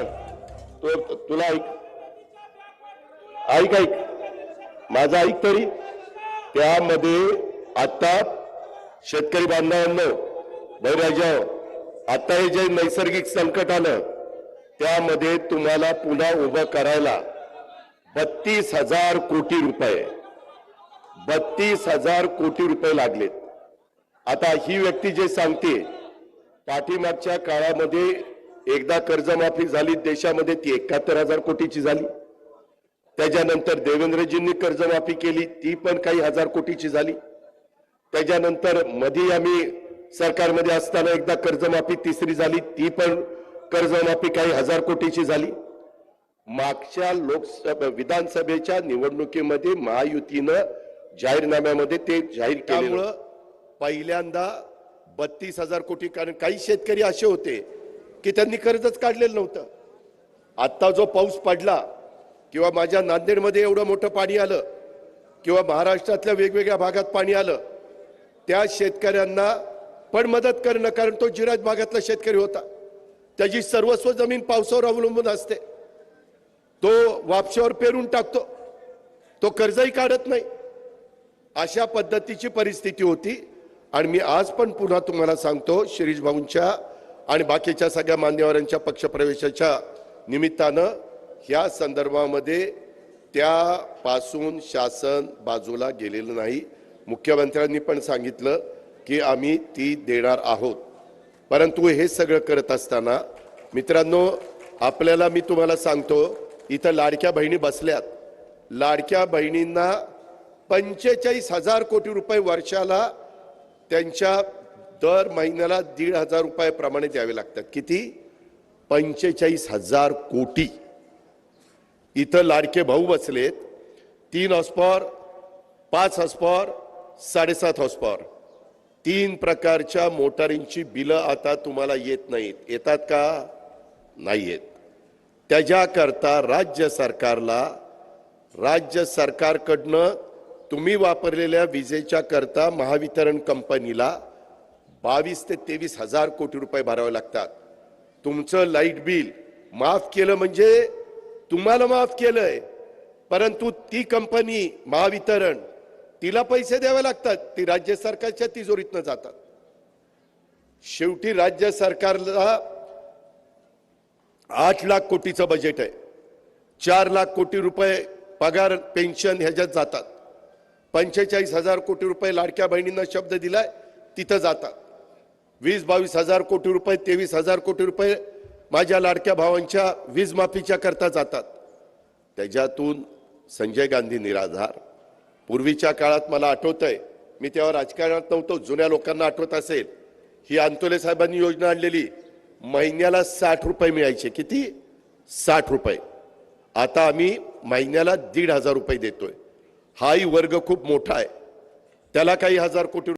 तुला ऐक. ऐक ऐक. माझं ऐक तरी. त्यामध्ये आता शेतकरी बांधवांनो बैराजा आता हे जे नैसर्गिक संकट आलं त्यामध्ये तुम्हाला पुन्हा उभं करायला बत्तीस हजार कोटी रुपये बत्तीस हजार कोटी रुपये लागलेत. आता ही व्यक्ती जे सांगते पाठीमागच्या काळामध्ये एकदा कर्जमाफी झाली देशामध्ये ती एकाहत्तर हजार कोटीची झाली. त्याच्यानंतर देवेंद्रजींनी कर्जमाफी केली ती पण काही हजार कोटीची झाली. त्याच्यानंतरमध्ये आम्ही सरकारमध्ये असताना एकदा कर्जमाफी तिसरी झाली ती पण कर्जमाफी काही हजार कोटीची झाली. मागच्या लोकसभा विधानसभेच्या निवडणुकीमध्ये महायुतीनं जाहीरनाम्यामध्ये ते जाहीर केलं त्यामुळं पहिल्यांदा बत्तीस हजार कोटी कारण काही शेतकरी असे होते की त्यांनी कर्जच काढलेलं नव्हतं. आत्ता जो पाऊस पडला किंवा माझ्या नांदेडमध्ये एवढं मोठं पाणी आलं किंवा महाराष्ट्रातल्या वेगवेगळ्या भागात पाणी आलं त्या शेतकऱ्यांना पण मदत करणं कारण तो जिराज भागातला शेतकरी होता. त्याची सर्वस्व जमीन पावसावर अवलंबून असते. तो वापशावर पेरून टाकतो. तो कर्जही काढत नाही. अशा पद्धतीची परिस्थिती होती. आणि मी आज पण पुन्हा तुम्हाला सांगतो शिरीष भाऊंच्या आणि बाकीच्या सगळ्या मान्यवरांच्या पक्षप्रवेशाच्या निमित्तानं ह्या संदर्भामध्ये त्यापासून शासन बाजूला गेलेलं नाही. मुख्यमंत्र्यांनी पण सांगितलं की आम्ही ती देणार आहोत. परंतु हे सगळं करत असताना मित्रांनो आपल्याला मी तुम्हाला सांगतो इथं लाडक्या बहिणी बसल्यात. लाडक्या बहिणींना पंचेचाळीस हजार कोटी रुपये वर्षाला त्यांच्या दर महिन्याला दीड हजार रुपयाप्रमाणे द्यावे लागतात. किती? पंचेचाळीस हजार कोटी. इथं लाडके भाऊ बसलेत. तीन हॉस्पॉर पाच हॉस्पॉर साडेसात हॉस्पॉर तीन प्रकारच्या मोटारींची बिलं आता तुम्हाला येत नाहीत. येतात का? नाही येत त्याच्याकरता राज्य सरकारला राज्य सरकारकडनं तुम्ही वापरलेल्या विजेच्या करता महावितरण कंपनीला बावीस ते तेवीस हजार कोटी रुपये भरावे लागतात. तुमचं लाइट बिल माफ केलं म्हणजे तुम्हाला माफ केलंय. परंतु ती कंपनी महावितरण तिला पैसे द्यावे लागतात. ती राज्य सरकारच्या तिजोरीतनं जातात. शेवटी राज्य सरकारला आठ लाख कोटीचं बजेट आहे. चार लाख कोटी रुपये पगार पेन्शन ह्याच्यात जातात. पंचेचाळीस हजार कोटी रुपये लाडक्या बहिणींना शब्द दिलाय तिथं जातात. वीस बावीस हजार कोटी रुपये तेवीस हजार कोटी रुपये माझ्या लाडक्या भावांच्या वीज माफीच्या करता जातात. त्याच्यातून संजय गांधी निराधार. पूर्वीच्या काळात मला आठवतंय मी तेव्हा राजकारणात नव्हतो जुन्या लोकांना आठवत असेल. ही अंतोले साहेबांनी योजना आणलेली महिन्याला साठ रुपये मिळायचे. किती? साठ रुपये. आता आम्ही महिन्याला दीड हजार रुपये देतोय. हाही वर्ग खूप मोठा आहे. त्याला काही हजार कोटी